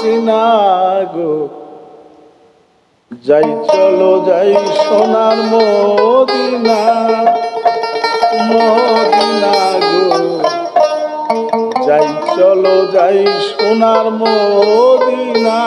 হাসিনা গো। যাই চলো যাই সোনার মদিনা মদিনা গো। যাই চলো যাই সোনার মদিনা।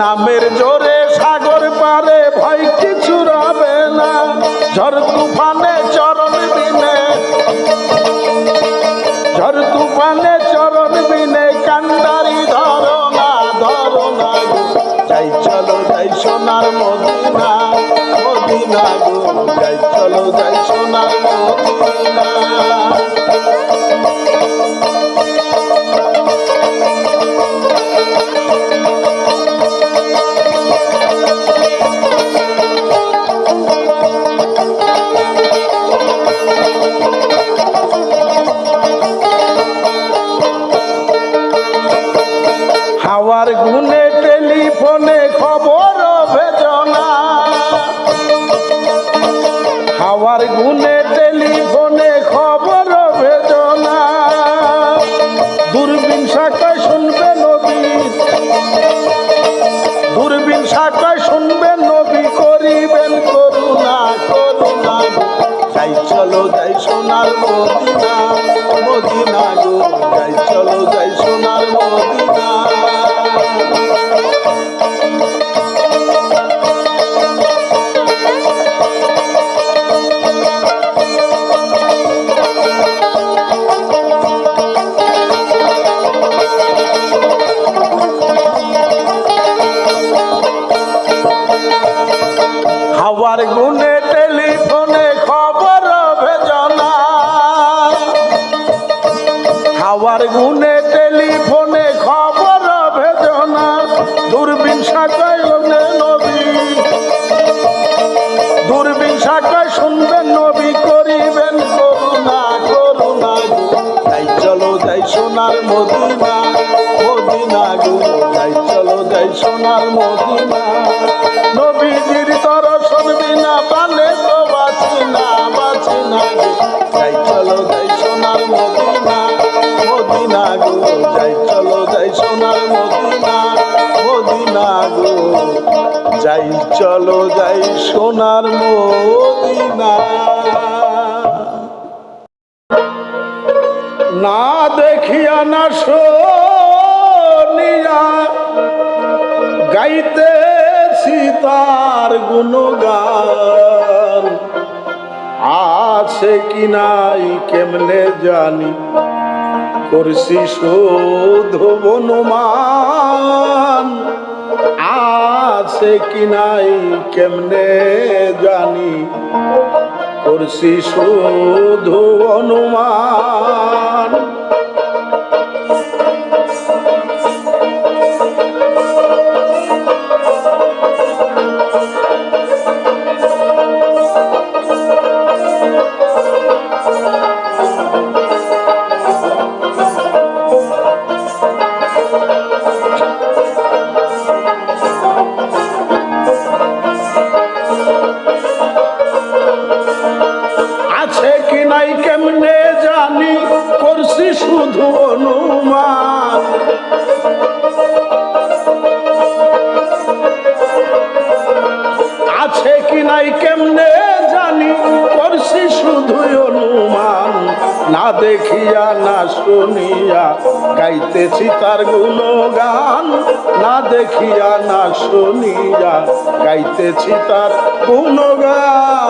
নামের জোরে সাগর পারে, ভয় কিছু রবে না। ঝড় তুফানে চরণ বিনে। ঝড় তুফানে চরণ বিনে কান্দারি ধর না ধর না যাই চলো, যাই সোনার মদিনা মদিনা গো। যাই চলো, যাই সোনার মদিনা। চলো যাই সোনার মদিনা। না দেখিয়া না শুনিয়া গাইতেছি তার গুণগান। আছে কি নাই কেমনে জানি? করছি শোধ বনমান আছে কি নাই কেমনে জানি? করছি শুধু অনুমান। দেখিয়া না শুনিয়া গাইতেছি তারগুলো গান না দেখিয়া না শুনিয়া গাইতেছি তার গুণগান।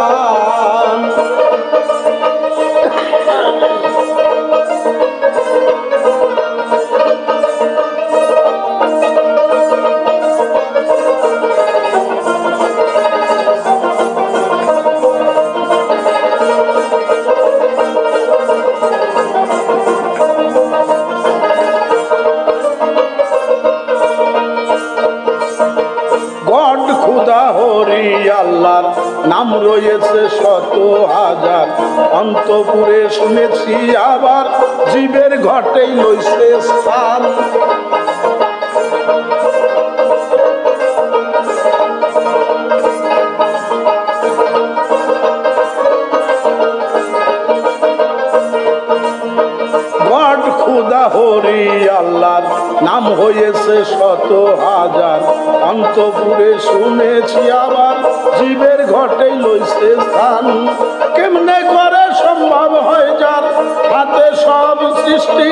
রয়েছে শত হাজার। অন্তপুরে শুনেছি আবার জীবের ঘটেই লইছে স্থান। হয়েছে শত হাজার। অন্তপুরে শুনেছি আবার, জীবের ঘটে লইছে স্থান। কেমনে করে সম্ভব হয় যার হাতে সব সৃষ্টি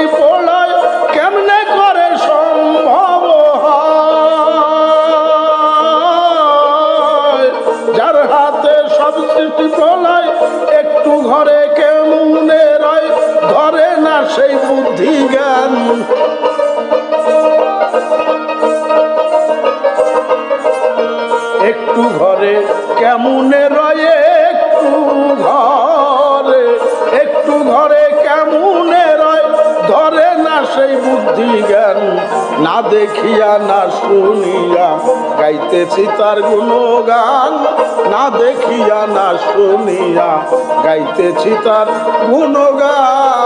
গাইতেছি তার গুণগান না দেখিয়া না শুনিয়া গাইতেছি তার গুণগান।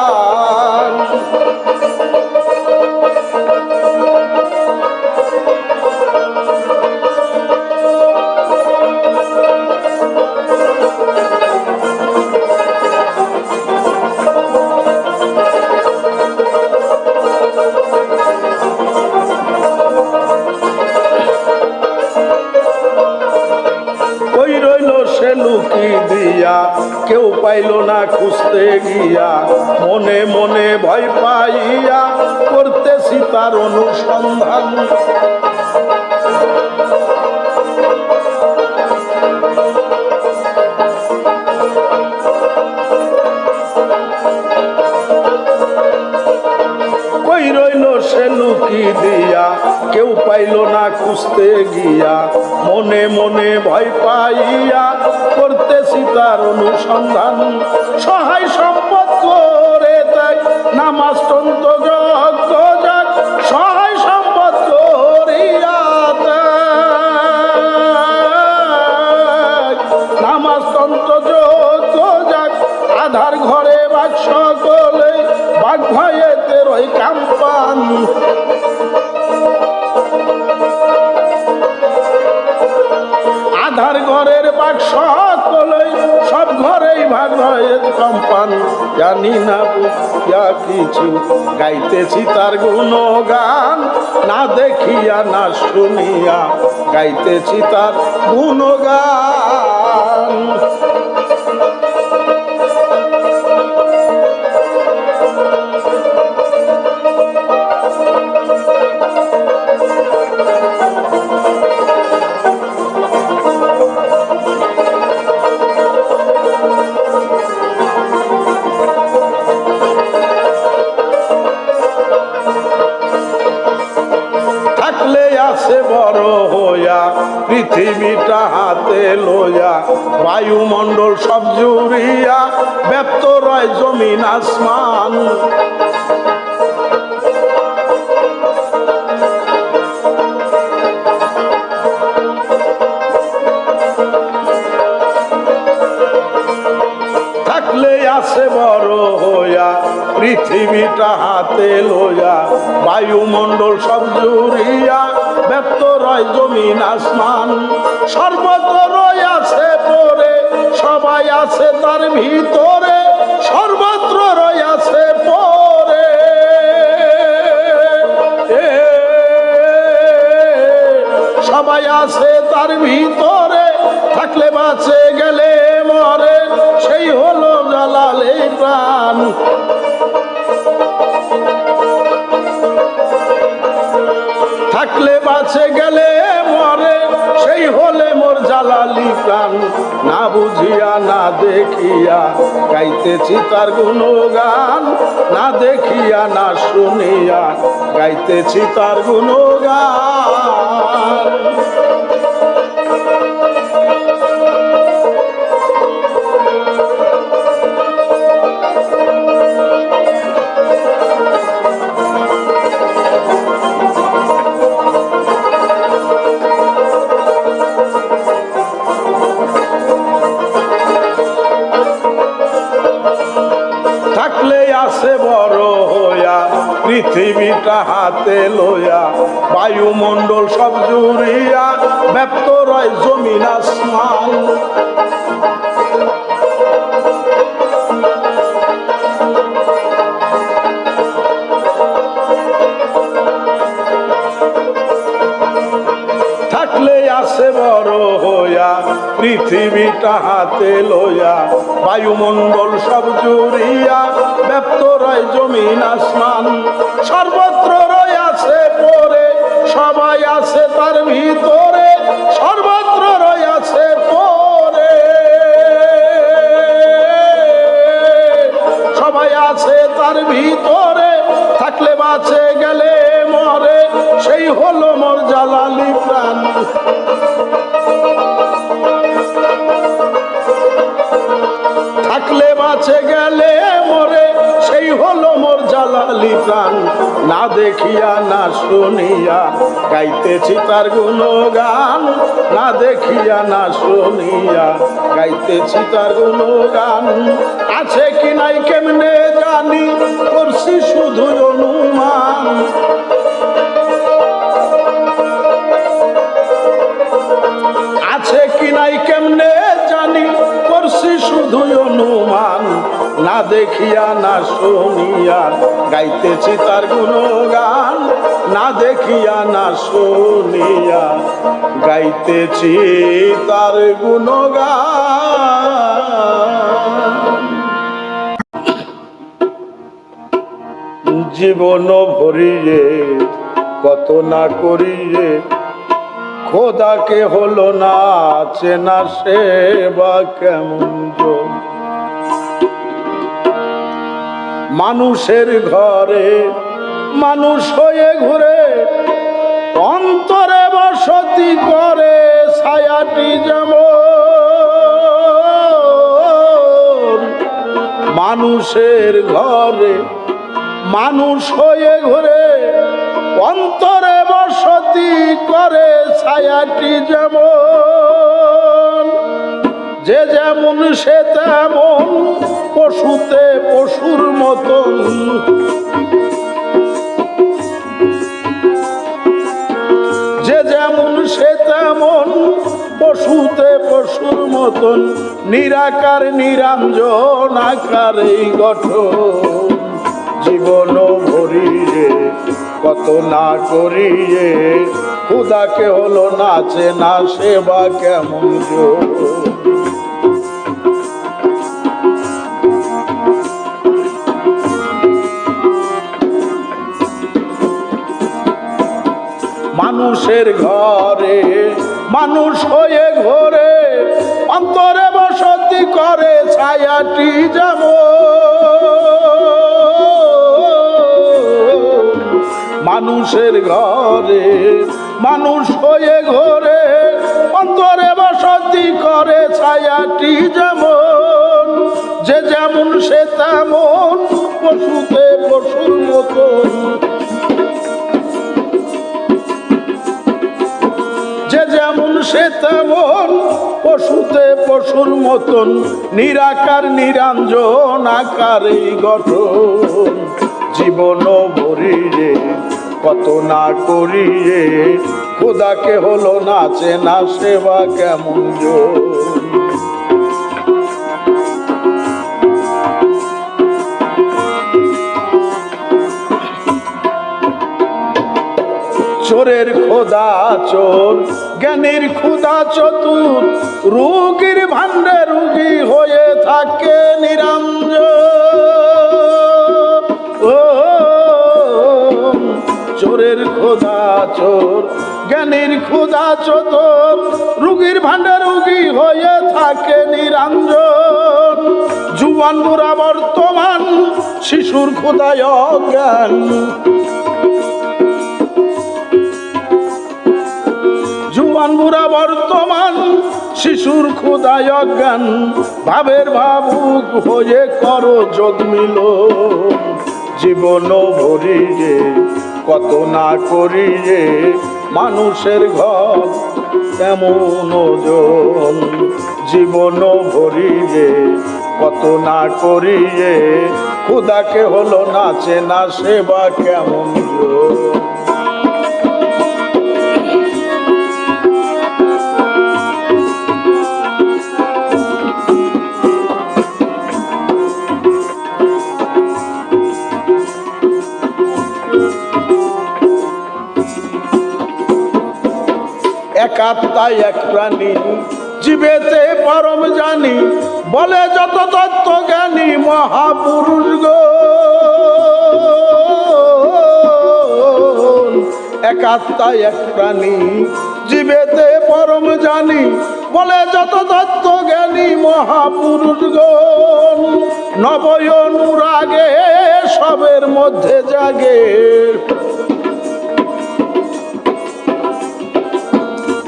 দিয়া, কেউ পাইল না খুঁজতে গিয়া। মনে মনে ভয় পাইয়া করতেছি তার অনুসন্ধান। সহায় সম্পদ করে তাই নামাজ তন্ত ঘরে বাক সকলেই সব ঘরেই ভাগ হয়ে কম্পান। জানি না বুঝিয়া কিছু, গাইতেছি তার গুণ গান না দেখিয়া, না শুনিয়া গাইতেছি তার গুণ গান আছে বড় হইয়া, পৃথিবীটা হাতে লইয়া, বায়ুমণ্ডল সব জুড়িয়া, ব্যপ্ত রয় জমিন আসমান। পৃথিবীটা হাতে লইয়া, বায়ুমণ্ডল সব জুড়িয়া রয় জমিন আসমান সর্বত্র রয় আছে পরে, সবাই আছে তার ভিতরে, সর্বত্র রয় আছে পরে। সবাই আছে তার ভিতরে, থাকলে বাঁচে গেলে মরে, সেই হলো জালালে প্রাণ। হলে মোর জালালি প্রাণ, না বুঝিয়া, না দেখিয়া, গাইতেছি তার গুণগান, না দেখিয়া, না শুনিয়া, গাইতেছি তার গুণগান। জুড়িয়া ব্যপ্ত রয় জমিন আসমান। সর্বত্র রয় আছে পরে, সবাই আছে তার ভিতরে, সর্বত্র রয় আছে পরে। সবাই আছে তার ভিতরে, থাকলে বাঁচে গেলে মরে, সেই হলো মোর জালালি প্রাণ। থাকলে বাঁচে গেলে মরে, সেই হলো মোর জালালি প্রাণ। না দেখিয়া, না শুনিয়া গাইতেছি তার গুণগান। না দেখিয়া, না শুনিয়া গাইতেছি তার গুণগান। আছে কি নাই কেমনে জানি, করছি শুধু অনুমান। আছে কি নাই কেমনে শুধু অনুমান, না দেখিয়া, না শুনিয়া, গাইতেছি তার গুণগান, না দেখিয়া, না শুনিয়া, গাইতেছি তার গুণগান। জীবন ভরিয়ে, কত না করিয়ে খোদাকে হলো না চেনা সে বা কেমন মানুষের ঘরে মানুষ হয়ে ঘুরে, অন্তরে বসতি করে ছায়াটি যেমন। মানুষের ঘরে মানুষ হয়ে ঘুরে অন্তরে বসতি করে ছায়াটি যেমন, যে যেমন সে তেমন পশুতে পশুর মতন। যে যেমন সে তেমন পশুতে পশুর মতন, নিরাকার, নিরঞ্জন আকার এই গঠন। জীবন ভরিয়ে কত না করিয়ে খুদাকে হলো নাচে না, সেবা কেমন মানুষের ঘরে, মানুষ হয়ে ঘরে, অন্তরে বসতি করে ছায়াটি যাব মানুষের ঘরে, মানুষ হয়ে ঘরে, অন্তরে বসতি করে ছায়াটি যেমন, যে যেমন সে তেমন পশুতে পশুর মতন। যে যেমন সে তেমন, পশুতে পশুর মতন, নিরাকার, নিরঞ্জন আকার গঠন। জীবন ভরিয়ে কত না করিয়ে খোদাকে হলো নাচে না সেবা কেমন চোরের খোদা চোর, জ্ঞানীর ক্ষুদা চতুর, রুগীর ভাণ্ডে রুগী হয়ে থাকে নিরঞ্জন খোদা চোর, জ্ঞানীর ক্ষুদা চতুর, রুগীর ভাণ্ডে রুগী হয়ে থাকে নিরঞ্জন। জুয়ান বুড়া বর্তমান, শিশুর ক্ষুদায় অজ্ঞান। জুয়ান বুড়া বর্তমান, শিশুর ক্ষুদায় অজ্ঞান। ভাবের ভাবুক হয়ে করো যোগ মিল জীবন ভরিয়ে কত না করি যে মানুষের ঘর তেমন ওজন জীবন ভরি ভরিয়ে কত না করি যে খুদাকে হলো নাচে না সেবা কেমন জোর এক প্রাণী। জীবেতে পরম জানি, বলে যত তত্ত্ব জ্ঞানী মহাপুরুষ গো। এক এক প্রাণী, জীবেতে পরম জানি, বলে যত তত্ত্ব জ্ঞানী মহাপুরুষ গণ নবয় অনুরাগে সবের মধ্যে জাগে।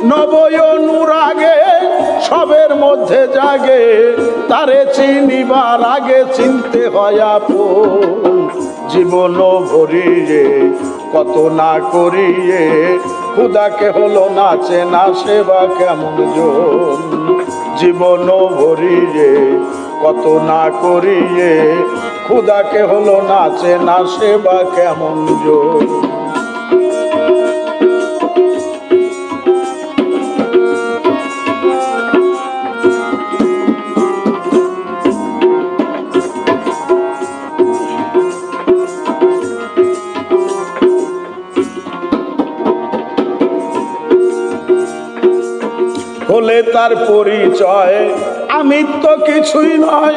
নবয় অনুরাগে, সবের মধ্যে জাগে, তারে চিনিবার আগে চিনতে হয় আপন। জীবন ভরিয়ে, কত না করিয়ে খুদাকে হলো নাচে, না সেবা কেমন জন। জীবন ভরিয়ে, কত না করিয়ে খুদাকে হলো নাচে, না সেবা কেমন জন। তার পরিচয়। আমি তো কিছুই নয়,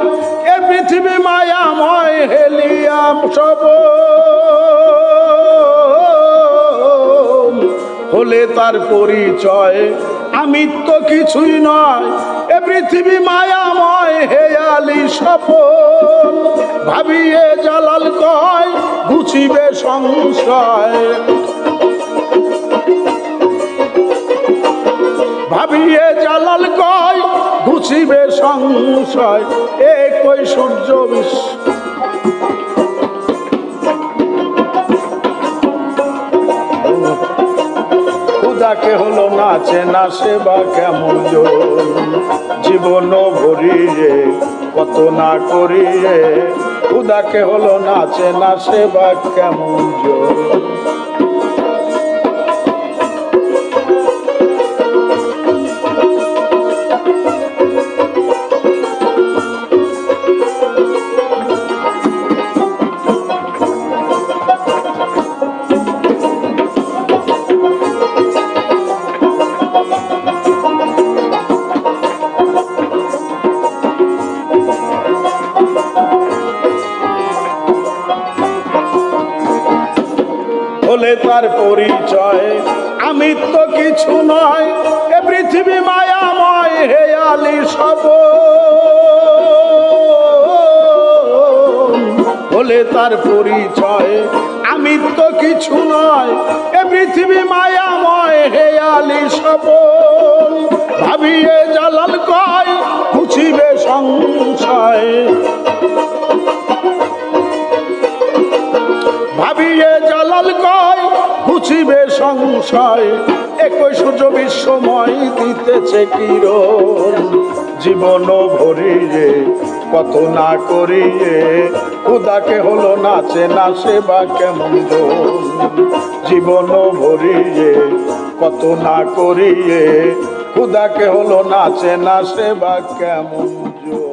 এ পৃথিবী মায়াময়, হেলিয়াম সব হলে তার পরিচয়, আমি তো কিছুই নয়, এ পৃথিবী মায়াময়, হেয়ালি সপন ভাবিয়ে জালাল কয়, ঘুচিবে সংশয়। ভাবিয়ে জালাল কয় ঘুচিবে সংশয়, একই সূর্য বিশ্ব খুদাকে হলো নাচে, না সেবা কেমন জীবন ভরিয়ে কত না করিয়ে খুদাকে হলো নাচে, না সেবা কেমন জন তার পরিচয়। আমি তো কিছু নয়, এ পৃথিবী মায়াময়, হে আলি সব ভাবিয়ে জালাল কয়, খুঁচিবে সংশয়। ভাবিয়ে জালাল কয় ঘুচিবে সংশয়। একই সূর্য বিশ্বময় দিতেছে কিরণ। জীবন ভরিয়ে, কত না করিয়ে খুদাকে হলো নাচে নাচে সেবা কেমন জীবন ভরিয়ে, কত না করিয়ে, খুদাকে হলো নাচে নাচে সেবা কেমন জোর